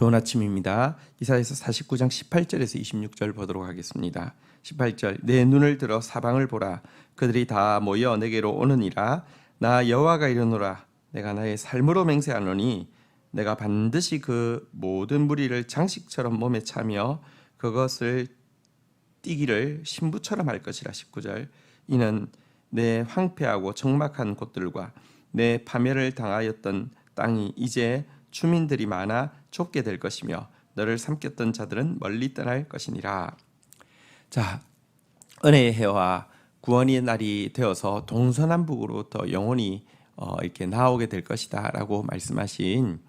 좋은 아침입니다. 이사에서 49장 18절에서 26절 보도록 하겠습니다. 18절 내 눈을 들어 사방을 보라 그들이 다 모여 내게로 오느니라 나 여호와가 이르노라 내가 나의 삶으로 맹세하노니 내가 반드시 그 모든 무리를 장식처럼 몸에 차며 그것을 띠기를 신부처럼 할 것이라 19절 이는 내 황폐하고 적막한 곳들과 내 파멸을 당하였던 땅이 이제 주민들이 많아 좁게 될 것이며 너를 삼켰던 자들은 멀리 떠날 것이니라. 자, 은혜의 해와 구원의 날이 되어서 동서남북으로부터 영혼이 어, 이렇게 나오게 될 것이다라고 말씀하신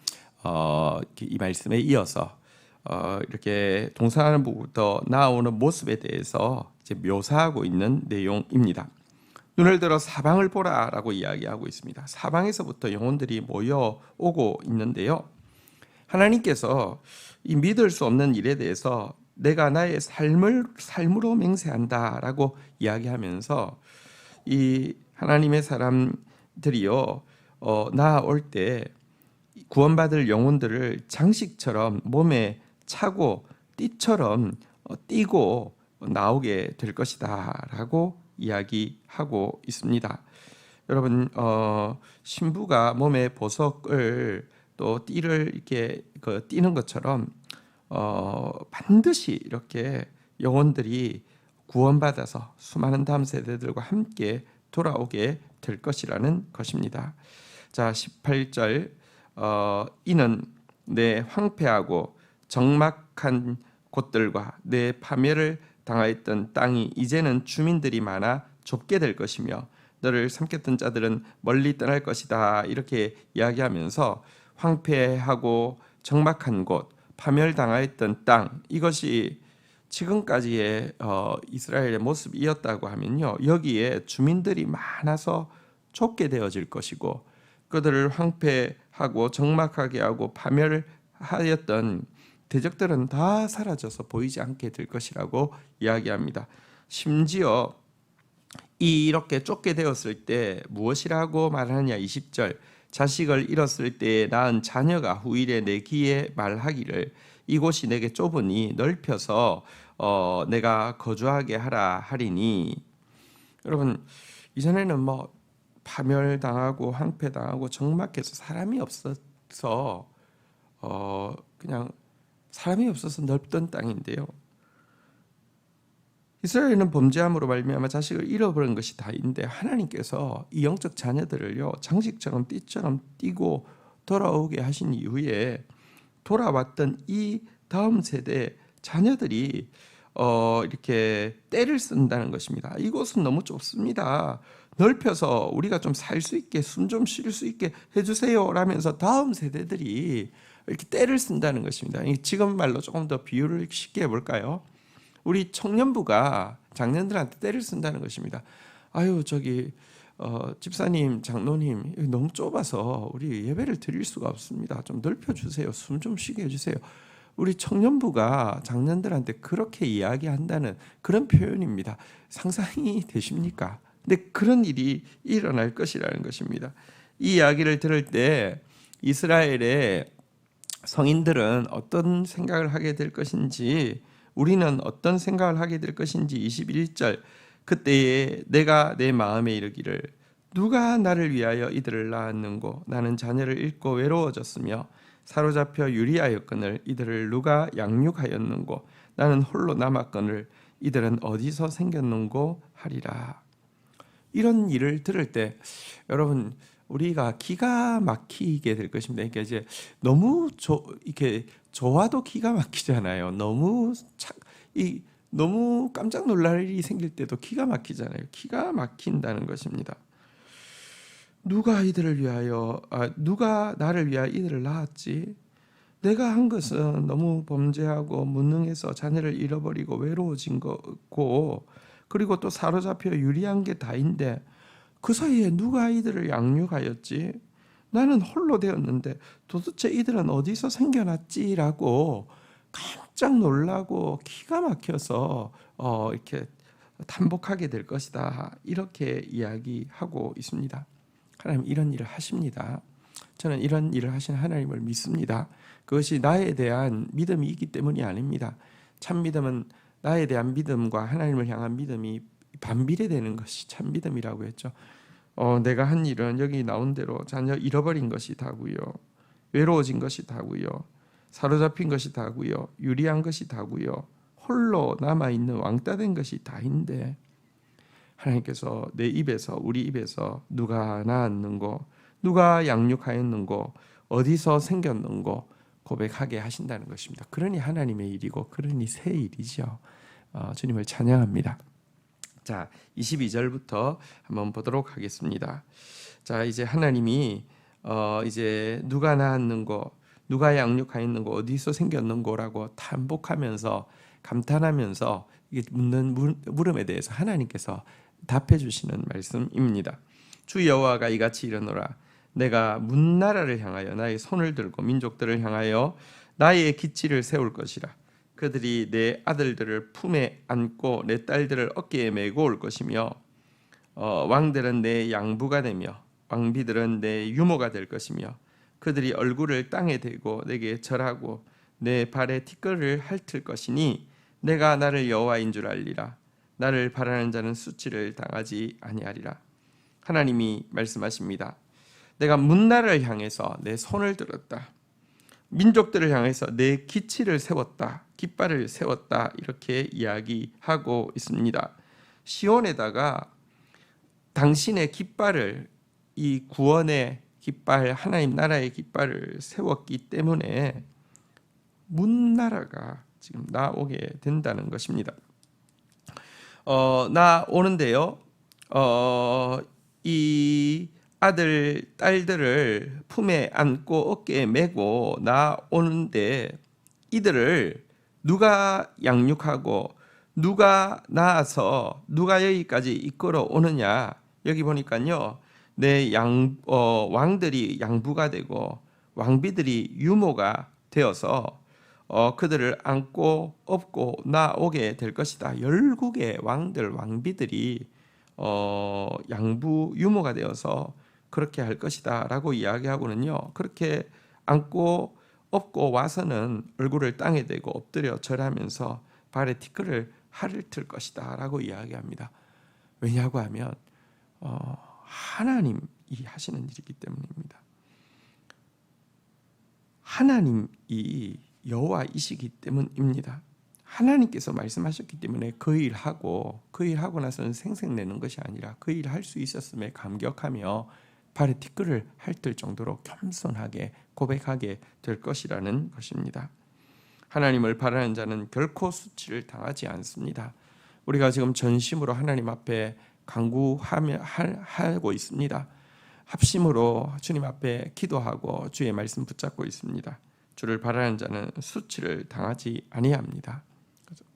어, 이 말씀에 이어서 어, 이렇게 동서남북부터 나오는 모습에 대해서 이제 묘사하고 있는 내용입니다. 눈을 들어 사방을 보라라고 이야기하고 있습니다. 사방에서부터 영혼들이 모여 오고 있는데요. 하나님께서 이 믿을 수 없는 일에 대해서 내가 나의 삶을 삶으로 맹세한다라고 이야기하면서 이 하나님의 사람들이요 어, 나올 때 구원받을 영혼들을 장식처럼 몸에 차고 띠처럼 어, 띠고 나오게 될 것이다라고 이야기하고 있습니다. 여러분 어, 신부가 몸에 보석을 또 띠를 이렇게 그 띠는 것처럼 어, 반드시 이렇게 영혼들이 구원받아서 수많은 다음 세대들과 함께 돌아오게 될 것이라는 것입니다. 자, 18절 어, 이는 내 황폐하고 적막한 곳들과 내 파멸을 당하였던 땅이 이제는 주민들이 많아 좁게 될 것이며 너를 삼켰던 자들은 멀리 떠날 것이다. 이렇게 이야기하면서 황폐하고 적막한 곳 파멸당하였던 땅 이것이 지금까지의 어, 이스라엘의 모습이었다고 하면요. 여기에 주민들이 많아서 좁게 되어질 것이고 그들을 황폐하고 적막하게 하고 파멸하였던 대적들은 다 사라져서 보이지 않게 될 것이라고 이야기합니다. 심지어 이렇게 쫓게 되었을 때 무엇이라고 말하느냐? 20절. 자식을 잃었을 때 낳은 자녀가 후일에 내 귀에 말하기를 이곳이 내게 좁으니 넓혀서 어, 내가 거주하게 하라 하리니. 여러분 이전에는 뭐 파멸당하고 황폐당하고 적막해서 사람이 없어서 어, 그냥 사람이 없어서 넓던 땅인데요. 이스라엘은 범죄함으로 말미암아 자식을 잃어버린 것이 다인데 하나님께서 이 영적 자녀들을요 장식처럼 띠처럼 띠고 돌아오게 하신 이후에 돌아왔던 이 다음 세대 자녀들이 어 이렇게 때를 쓴다는 것입니다. 이곳은 너무 좁습니다. 넓혀서 우리가 좀 살 수 있게 숨 좀 쉴 수 있게 해주세요 라면서 다음 세대들이 이렇게 때를 쓴다는 것입니다. 지금 말로 조금 더 비유를 쉽게 해볼까요? 우리 청년부가 장년들한테 때를 쓴다는 것입니다. 아유 저기 어, 집사님, 장로님 너무 좁아서 우리 예배를 드릴 수가 없습니다. 좀 넓혀 주세요. 숨 좀 쉬게 해주세요. 우리 청년부가 장년들한테 그렇게 이야기한다는 그런 표현입니다. 상상이 되십니까? 근데 그런 일이 일어날 것이라는 것입니다. 이 이야기를 들을 때 이스라엘의 성인들은 어떤 생각을 하게 될 것인지 우리는 어떤 생각을 하게 될 것인지 21절 그때에 내가 내 마음에 이르기를 누가 나를 위하여 이들을 낳았는고? 나는 자녀를 잃고 외로워졌으며 사로잡혀 유리하였거늘 이들을 누가 양육하였는고? 나는 홀로 남았거늘 이들은 어디서 생겼는고? 하리라 이런 일을 들을 때 여러분 우리가 기가 막히게 될 것입니다. 그러니까 이제 너무 조, 이렇게 좋아도 기가 막히잖아요. 너무 차, 이 너무 깜짝 놀랄 일이 생길 때도 기가 막히잖아요. 기가 막힌다는 것입니다. 누가 이들을 위하여 아, 누가 나를 위하여 이들을 낳았지? 내가 한 것은 너무 범죄하고 무능해서 자녀를 잃어버리고 외로워진 거고 그리고 또 사로잡혀 유리한 게 다인데 그 사이에 누가 이들을 양육하였지? 나는 홀로 되었는데 도대체 이들은 어디서 생겨났지라고 깜짝 놀라고 기가 막혀서 어, 이렇게 단복하게 될 것이다. 이렇게 이야기하고 있습니다. 하나님 이런 일을 하십니다. 저는 이런 일을 하신 하나님을 믿습니다. 그것이 나에 대한 믿음이 있기 때문이 아닙니다. 참 믿음은 나에 대한 믿음과 하나님을 향한 믿음이 반비례되는 것이 참 믿음이라고 했죠. 어, 내가 한 일은 여기 나온 대로 자녀 잃어버린 것이 다고요. 외로워진 것이 다고요. 사로잡힌 것이 다고요. 유리한 것이 다고요. 홀로 남아 있는 왕따 된 것이 다인데 하나님께서 내 입에서 우리 입에서 누가 낳았는고 누가 양육하였는고 어디서 생겼는고 고백하게 하신다는 것입니다. 그러니 하나님의 일이고 그러니 새 일이죠. 어, 주님을 찬양합니다. 자, 22절부터 한번 보도록 하겠습니다. 자, 이제 하나님이 어, 이제 누가 낳았는고 누가 양육하였는고 어디서 생겼는고라고 반복하면서 감탄하면서 묻는 물음에 대해서 하나님께서 답해 주시는 말씀입니다. 주 여호와가 이같이 이르노라 내가 문나라를 향하여 나의 손을 들고 민족들을 향하여 나의 기치를 세울 것이라. 그들이 내 아들들을 품에 안고 내 딸들을 어깨에 메고 올 것이며 어, 왕들은 내 양부가 되며 왕비들은 내 유모가 될 것이며 그들이 얼굴을 땅에 대고 내게 절하고 내 발에 티끌을 핥을 것이니 내가 나를 여호와인 줄 알리라. 나를 바라는 자는 수치를 당하지 아니하리라. 하나님이 말씀하십니다 내가 문나라를 향해서 내 손을 들었다 민족들을 향해서 내 기치를 세웠다 깃발을 세웠다 이렇게 이야기하고 있습니다 시온에다가 당신의 깃발을 이 구원의 깃발 하나님 나라의 깃발을 세웠기 때문에 문나라가 지금 나오게 된다는 것입니다. 어, 나 오는데요. 어, 이 아들 딸들을 품에 안고 어깨에 메고 나 오는데 이들을 누가 양육하고 누가 낳아서 누가 여기까지 이끌어 오느냐 여기 보니까요 내 양 어, 왕들이 양부가 되고 왕비들이 유모가 되어서 어, 그들을 안고 업고 나오게 될 것이다. 열국의 왕들 왕비들이 어, 양부 유모가 되어서 그렇게 할 것이다라고 이야기하고는요. 그렇게 안고 업고 와서는 얼굴을 땅에 대고 엎드려 절하면서 발에 티끌을 핥을 것이다라고 이야기합니다. 왜냐고 하면 어, 하나님이 하시는 일이기 때문입니다. 하나님이 여호와이시기 때문입니다. 하나님께서 말씀하셨기 때문에 그 일하고 그 일하고 나서는 생색내는 것이 아니라 그 일할 수 있었음에 감격하며 발에 티끌을 핥을 정도로 겸손하게 고백하게 될 것이라는 것입니다. 하나님을 바라는 자는 결코 수치를 당하지 않습니다. 우리가 지금 전심으로 하나님 앞에 강구하고 있습니다. 합심으로 주님 앞에 기도하고 주의 말씀 붙잡고 있습니다. 주를 바라는 자는 수치를 당하지 아니합니다.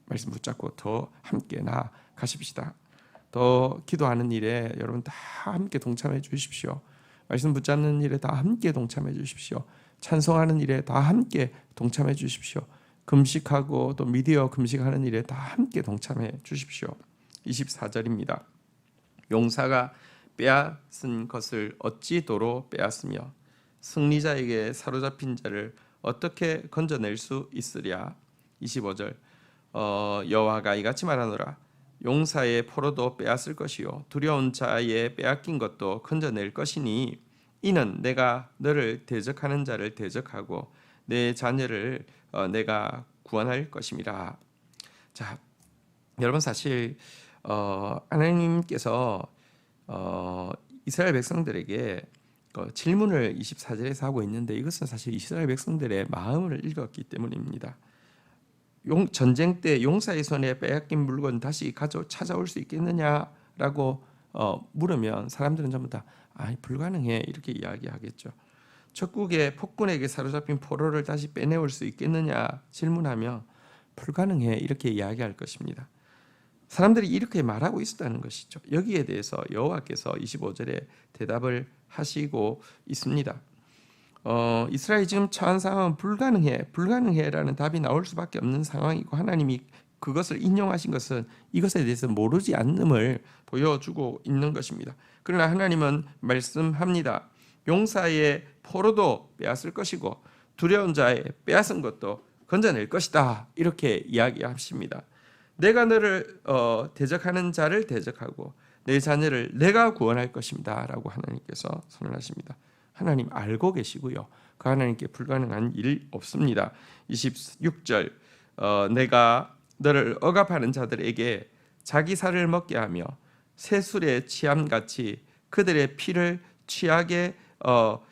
말씀 붙잡고 더 함께 나가십시다. 더 기도하는 일에 여러분 다 함께 동참해 주십시오. 말씀 붙잡는 일에 다 함께 동참해 주십시오. 찬송하는 일에 다 함께 동참해 주십시오. 금식하고 또 미디어 금식하는 일에 다 함께 동참해 주십시오. 24절입니다. 용사가 빼앗은 것을 어찌 도로 빼앗으며 승리자에게 사로잡힌 자를 어떻게 건져낼 수 있으랴 25절 어, 여호와가 이같이 말하노라 용사의 포로도 빼앗을 것이요 두려운 자의 빼앗긴 것도 건져낼 것이니 이는 내가 너를 대적하는 자를 대적하고 내 자녀를 어, 내가 구원할 것임이라 자 여러분 사실 어, 하나님께서 어, 이스라엘 백성들에게 그 질문을 24절에서 하고 있는데 이것은 사실 이스라엘 백성들의 마음을 읽었기 때문입니다. 용, 전쟁 때 용사의 손에 빼앗긴 물건 다시 가져 찾아올 수 있겠느냐라고 어, 물으면 사람들은 전부 다 아, 불가능해 이렇게 이야기하겠죠. 적국의 폭군에게 사로잡힌 포로를 다시 빼내올 수 있겠느냐 질문하면 불가능해 이렇게 이야기할 것입니다. 사람들이 이렇게 말하고 있었다는 것이죠. 여기에 대해서 여호와께서 25절에 대답을 하시고 있습니다. 어, 이스라엘이 지금 처한 상황은 불가능해, 불가능해라는 답이 나올 수밖에 없는 상황이고 하나님이 그것을 인용하신 것은 이것에 대해서 모르지 않음을 보여주고 있는 것입니다. 그러나 하나님은 말씀합니다. 용사의 포로도 빼앗을 것이고 두려운 자의 빼앗은 것도 건져낼 것이다. 이렇게 이야기하십니다. 내가 너를 어, 대적하는 자를 대적하고 내 자녀를 내가 구원할 것입니다라고 하나님께서 선언하십니다. 하나님 알고 계시고요. 그 하나님께 불가능한 일 없습니다. 26절 어, 내가 너를 억압하는 자들에게 자기 살을 먹게 하며 새술의 취함 같이 그들의 피를 취하게 어,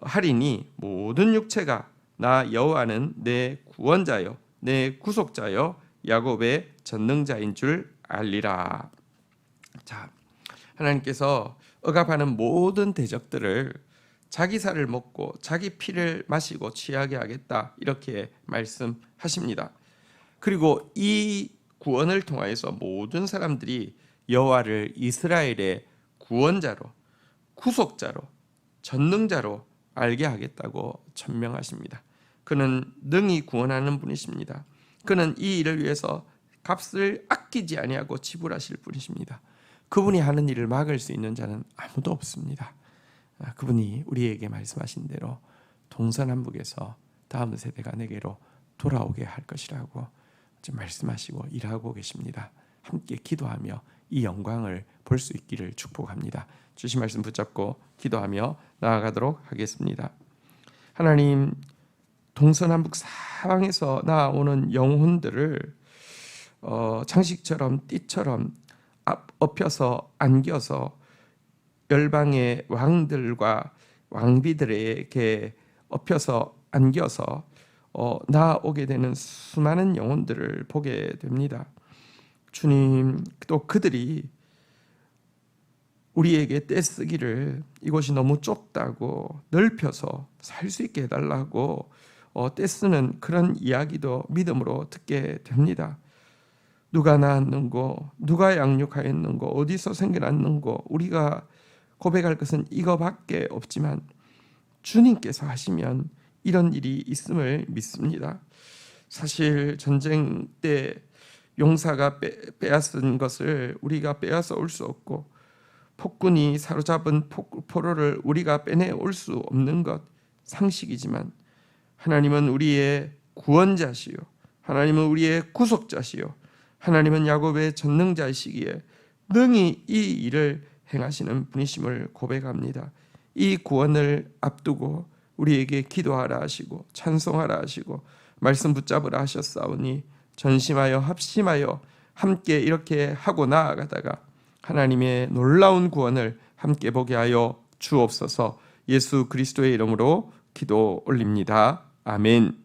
하리니 모든 육체가 나 여호와는 내 구원자요 내 구속자요 야곱의 전능자인 줄 알리라. 자, 하나님께서 억압하는 모든 대적들을 자기 살을 먹고 자기 피를 마시고 취하게 하겠다 이렇게 말씀하십니다. 그리고 이 구원을 통하여서 모든 사람들이 여호와를 이스라엘의 구원자로 구속자로 전능자로 알게 하겠다고 천명하십니다. 그는 능히 구원하는 분이십니다. 그는 이 일을 위해서 값을 아끼지 아니하고 지불하실 분이십니다. 그분이 하는 일을 막을 수 있는 자는 아무도 없습니다. 아, 그분이 우리에게 말씀하신 대로 동서남북에서 다음 세대가 내게로 돌아오게 할 것이라고 말씀하시고 일하고 계십니다. 함께 기도하며 이 영광을 볼 수 있기를 축복합니다. 주신 말씀 붙잡고 기도하며 나아가도록 하겠습니다. 하나님 동서남북 사방에서 나오는 영혼들을 어, 장식처럼 띠처럼 앞, 엎혀서 안겨서 열방의 왕들과 왕비들에게 엎혀서 안겨서 어, 나오게 되는 수많은 영혼들을 보게 됩니다. 주님 또 그들이 우리에게 떼쓰기를 이곳이 너무 좁다고 넓혀서 살 수 있게 해달라고 어, 떼쓰는 그런 이야기도 믿음으로 듣게 됩니다. 누가 낳았는고 누가 양육하였는고 어디서 생겨났는고 우리가 고백할 것은 이거밖에 없지만 주님께서 하시면 이런 일이 있음을 믿습니다. 사실 전쟁 때 용사가 빼, 빼앗은 것을 우리가 빼앗아 올 수 없고 폭군이 사로잡은 포로를 우리가 빼내 올 수 없는 것 상식이지만 하나님은 우리의 구원자시요 하나님은 우리의 구속자시요 하나님은 야곱의 전능자이시기에 능히 이 일을 행하시는 분이심을 고백합니다. 이 구원을 앞두고 우리에게 기도하라 하시고 찬송하라 하시고 말씀 붙잡으라 하셨사오니 전심하여 합심하여 함께 이렇게 하고 나아가다가 하나님의 놀라운 구원을 함께 보게 하여 주옵소서 예수 그리스도의 이름으로 기도 올립니다. 아멘.